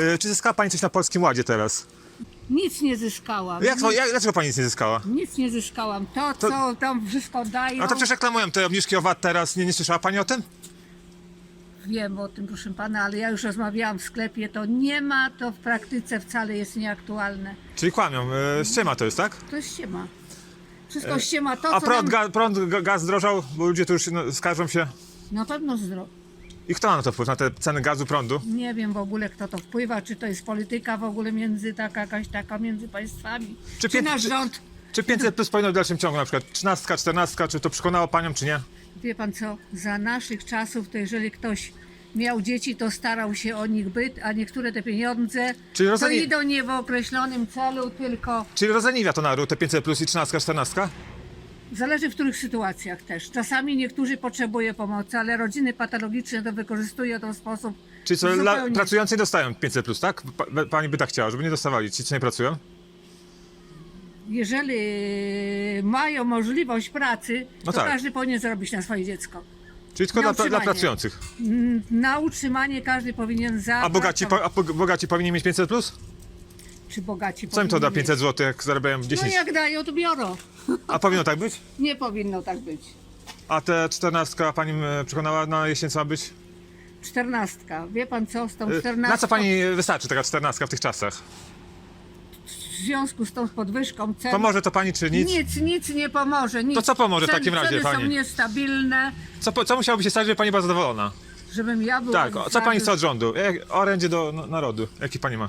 Y, Czy zyskała pani coś na Polskim Ładzie teraz? Nic nie zyskałam. Jak, to- jak, dlaczego pani nic nie zyskała? Nic nie zyskałam. To, To- co tam wszystko dają, No to przecież reklamują te obniżki o VAT teraz. Nie, nie słyszała pani o tym? wiem o tym, proszę pana, ale ja już rozmawiałam w sklepie, to nie ma, to w praktyce wcale jest nieaktualne. Czyli kłamią. Y, Ściema to jest, tak? To jest ściema. Wszystko ściema. To, A co prąd, nam... ga, prąd ga- gaz drożał, bo ludzie tu już no, skarżą się. Na pewno zdro. I kto ma na to wpływ, na te ceny gazu, prądu? Nie wiem w ogóle, kto to wpływa, czy to jest polityka w ogóle między, taka jakaś taka między państwami. Czy pię- nasz czy- rząd, Czy 500 plus powinno w dalszym ciągu, na przykład 13, 14, czy to przekonało panią, czy nie? wie pan co, za naszych czasów, to jeżeli ktoś miał dzieci, to starał się o nich byt, a niektóre te pieniądze Czyli to rozumie- idą nie w określonym celu, tylko Czyli rozeniwia to naród, te 500 plus i 13, 14? Zależy w których sytuacjach też. Czasami niektórzy potrzebują pomocy, ale rodziny patologiczne to wykorzystują w ten sposób. Czyli co, dla, zupełnie. pracujący dostają 500 plus, tak? Pa, pani by tak chciała, żeby nie dostawali, ci co nie pracują? Jeżeli mają możliwość pracy, No to tak. każdy powinien zarobić na swoje dziecko. Czyli tylko Na dla, dla utrzymanie. pracujących. Mm, Na utrzymanie każdy powinien zarobić. A bogaci, po, a po- bogaci powinni mieć 500 plus? Czy bogaci Co im to da powinni 500 mieć? zł, jak zarabiają 10? No jak dają, to biorą. A powinno tak być? Nie powinno tak być. A te 14 pani e, przekonała na jesień co ma być? Czternastka. Wie pan co z tą E, czternastką? Na co pani wystarczy taka 14 w tych czasach? W związku z tą podwyżką cen... Pomoże to pani czy nic? Nic, nic nie pomoże. Nic. To co pomoże w Ceny- takim razie, ceny pani? są niestabilne. Co, po- co musiałoby się stać, żeby pani była zadowolona? Żebym ja była. Tak, o, co pani chce od rządu? Jak, orędzie do narodu, jaki pani ma?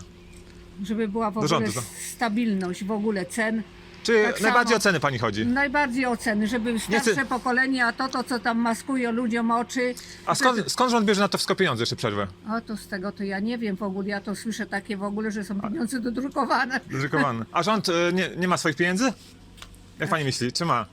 Żeby była w ogóle rządu, stabilność w ogóle cen. Czy Tak najbardziej samo. o ceny pani chodzi? Najbardziej oceny, żeby starsze chcę- pokolenie, a to, to co tam maskują ludziom oczy. A skąd, skąd rząd bierze na to wszystko pieniądze, jeszcze przerwę? O to z tego to ja nie wiem w ogóle, ja to słyszę takie w ogóle, że są pieniądze dodrukowane. Dodrukowane. A rząd e, nie, nie ma swoich pieniędzy? Jak pani myśli, czy ma?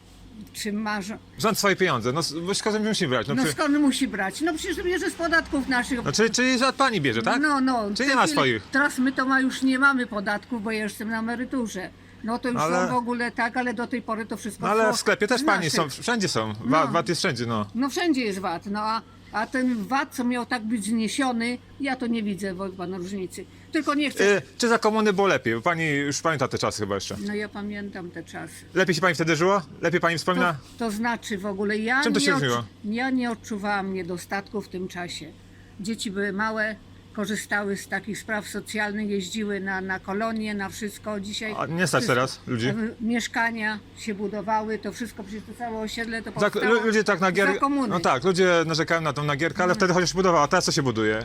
Czy marzą? Rząd swoje pieniądze, no bo skąd musi brać? No, No przy, skąd musi brać? No przecież bierze z podatków naszych. no czyli, czyli że od pani bierze, tak? No, no. Czy nie ma swoich? Teraz my to ma, już nie mamy podatków, bo ja jestem na emeryturze. No to już Ale- są w ogóle tak, ale do tej pory to wszystko No, ale szło w sklepie też pani są, naszych. wszędzie są. No. VAT, VAT jest wszędzie, no. No wszędzie jest VAT, no a, a ten VAT, co miał tak być zniesiony, ja to nie widzę, wo- pan różnicy. Tylko nie chcę. E, czy za komuny było lepiej? Bo pani już pamięta te czasy chyba jeszcze. No ja pamiętam te czasy. Lepiej się pani wtedy żyło? Lepiej pani To, wspomina? to znaczy w ogóle ja Czym to się nie, różniło? ja nie odczuwałam niedostatku w tym czasie. Dzieci były małe, korzystały z takich spraw socjalnych, jeździły na, na kolonie, na wszystko. Dzisiaj A nie stać teraz ludzi? e, mieszkania się budowały, to wszystko, przecież to całe osiedle to Za, powstało lu- ludzie tak na za komuny. No tak, ludzie narzekają na tą nagierkę, ale wtedy chociaż się budowało, a teraz co się buduje?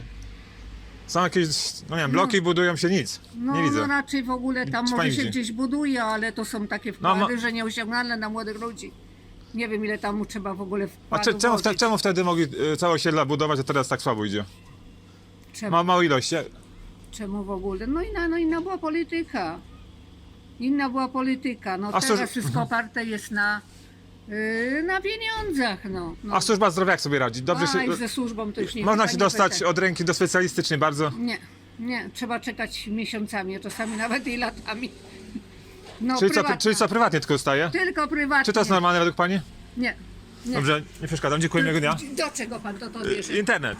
Są jakieś, no nie wiem, bloki budują się w No, nie widzę. no raczej w ogóle tam Czy może pani się widzi? gdzieś buduje, ale to są takie No, wkłady, ma- że nieosiągalne dla młodych ludzi. Nie wiem ile tam trzeba w ogóle A wkładu czy, czemu, wte, czemu wtedy mogli y, całe osiedla budować, a teraz tak słabo idzie? Czemu, Ma małą ilość. ja- czemu w ogóle? No inna, no inna była polityka. Inna była polityka. No A teraz służ- wszystko oparte jest na, yy, na pieniądzach. No, no. A służba zdrowia jak sobie radzi? Dobrze Aj, się. ze służbą to już nie Można się dostać od ręki do specjalistycznej bardzo. Nie, nie. Trzeba czekać miesiącami, a czasami nawet i latami. No, Czyli co, prywatna. czyli co prywatnie tylko staje? Tylko prywatnie. Czy to jest normalne według pani? Nie. nie. Dobrze, nie przeszkadzam. Dziękuję, miłego dnia. Do czego pan to, to bierze? Internet.